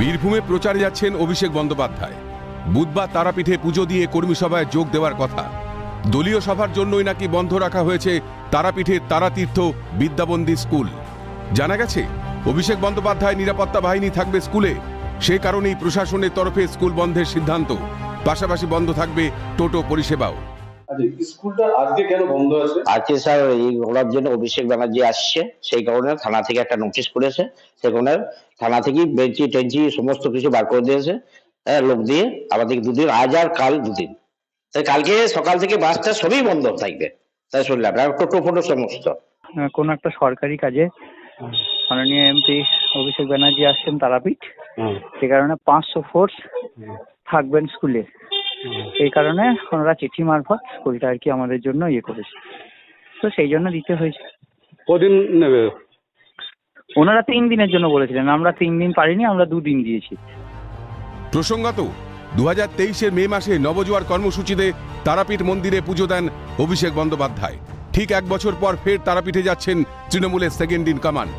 বীরভূমে প্রচারে যাচ্ছেন অভিষেক বন্দ্যোপাধ্যায়। বুধবার তারাপীঠে পুজো দিয়ে কর্মী সভায় যোগ দেওয়ার কথা। দলীয় সভার জন্যই নাকি বন্ধ রাখা হয়েছে তারাপীঠের তারাতীর্থ বিদ্যাবন্দী স্কুল। জানা গেছে, অভিষেক বন্দ্যোপাধ্যায় নিরাপত্তা বাহিনী থাকবে স্কুলে। সে কারণেই প্রশাসনের তরফে স্কুল বন্ধের সিদ্ধান্ত। পাশাপাশি বন্ধ থাকবে টোটো পরিষেবাও। আচ্ছা স্কুলটা আজকে কেন বন্ধ আছে? আজকে স্যার এই ওনার জন্য অভিষেক ব্যানার্জি আসছে সেই কারণে থানা থেকে একটা নোটিশ করেছে। সেখানে থানা থেকেই বেঞ্চি টেঞ্চি সমস্ত কিছু বার করে দিয়েছে। হ্যাঁ লোক দিয়ে আমাদের দুদিন আজ আর কাল দুদিন। তাই কালকে সকাল থেকে বাসটা সবই বন্ধ থাকবে। তাই শুনলাম আর টোটো ফোটো সমস্ত। কোনো একটা সরকারি কাজে মাননীয় এমপি অভিষেক ব্যানার্জি আসছেন তারাপীঠ। সে কারণে পাঁচশো ফোর্স থাকবেন স্কুলে। এই কারণে ওনারা চিঠি মারফত স্কুলটা আর কি আমাদের জন্য ইয়ে করেছে। তো সেই জন্য দিতে হয়েছে। কদিন নেবে? ওনারা তিন দিনের জন্য বলেছিলেন আমরা তিন দিন পারিনি আমরা দুদিন দিয়েছি। প্রসঙ্গত দু হাজার তেইশের মে মাসে নবজোয়ার কর্মসূচিতে তারাপীঠ মন্দিরে পুজো দেন অভিষেক বন্দ্যোপাধ্যায়। ঠিক এক বছর পর ফের তারাপীঠে যাচ্ছেন তৃণমূলের সেকেন্ড ইন কমান্ড।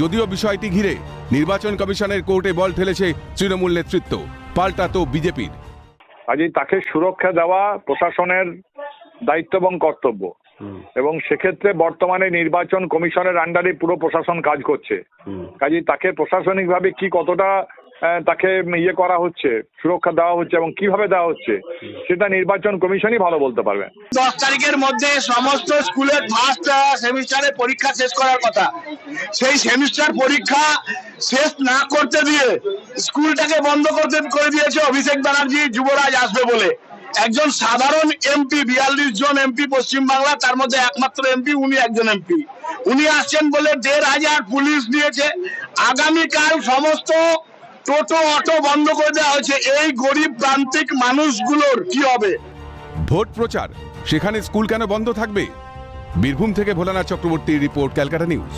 যদিও বিষয়টি ঘিরে নির্বাচন কমিশনের কোর্টে বল ঠেলেছে তৃণমূল নেতৃত্ব পাল্টা তো বিজেপির। কাজেই তাকে সুরক্ষা দেওয়া প্রশাসনের দায়িত্ব এবং কর্তব্য। এবং সেক্ষেত্রে বর্তমানে নির্বাচন কমিশনের আন্ডারে পুরো প্রশাসন কাজ করছে। কাজেই তাকে প্রশাসনিকভাবে কি কতটা তাকে ইয়ে করা হচ্ছে, সুরক্ষা দেওয়া হচ্ছে এবং কীভাবে দেওয়া হচ্ছে, সেটা নির্বাচন কমিশনই ভালো বলতে পারবে। দশ তারিখের মধ্যে সমস্ত স্কুলের ফার্স্ট সেমিস্টারের পরীক্ষা শেষ করার কথা। সেই সেমিস্টার পরীক্ষা শেষ না করতে দিয়ে স্কুলটাকে বন্ধ করতে করে দিয়েছে অভিষেক ব্যানার্জি, যুবরাজ আসবে বলে। একজন সাধারণ এমপি বিয়াল্লিশ জন এমপি পশ্চিমবাংলা, তার মধ্যে একমাত্র এমপি উনি একজন এমপি উনি আসছেন বলে দেড় হাজার পুলিশ নিয়েছে আগামীকাল সমস্ত টোটো, অটো বন্ধ করে দেওয়া হয়েছে। এই গরিব প্রান্তিক মানুষগুলোর কি হবে? ভোট প্রচার, সেখানে স্কুল কেন বন্ধ থাকবে? বীরভূম থেকে ভোলানাথ চক্রবর্তীর রিপোর্ট, ক্যালকাটা নিউজ।